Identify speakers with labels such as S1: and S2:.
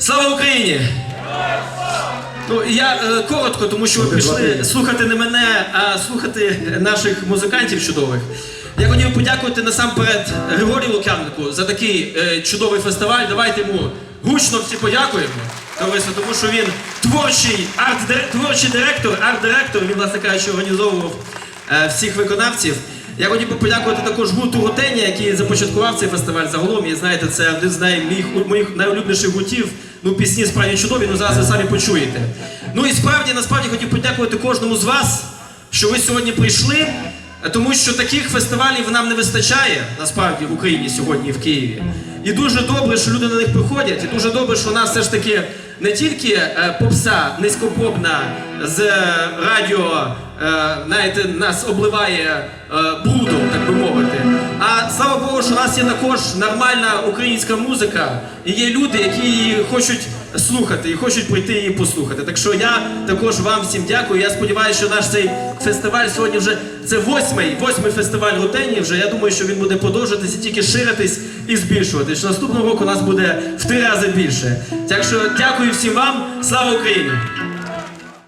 S1: Слава Україні! Ну, я е, коротко, тому що ви прийшли слухати не мене, а слухати наших музикантів чудових. Я хотів подякувати насамперед Григорію Лук'яннику за такий е, чудовий фестиваль. Давайте йому гучно всі подякуємо. Товариство, тому що він творчий арт творчий директор, арт-директор, він, власне кажучи, організовував е, всіх виконавців. Я хотів би подякувати також гурту Гутенія, який започаткував цей фестиваль загалом. І знаєте, це один з наймоїх, моїх найулюбленіших гуртів. Ну, пісні справді чудові, ну зараз ви самі почуєте. Ну і справді, насправді хотів подякувати кожному з вас, що ви сьогодні прийшли, тому що таких фестивалів нам не вистачає насправді в Україні сьогодні і в Києві. І дуже добре, що люди на них приходять, і дуже добре, що у нас все ж таки не тільки е, попса низькопробна з е, радіо, е, знаєте, нас обливає брудом, так би мовити. Нас є також нормальна українська музика, і є люди, які її хочуть слухати і хочуть прийти її послухати. Так що я також вам всім дякую. Я сподіваюся, що наш цей фестиваль сьогодні вже це восьмий, восьмий фестиваль Рутені. Вже я думаю, що він буде продовжуватися тільки ширитись і збільшуватись. Наступного року нас буде в три рази більше. Так що дякую всім вам. Слава Україні!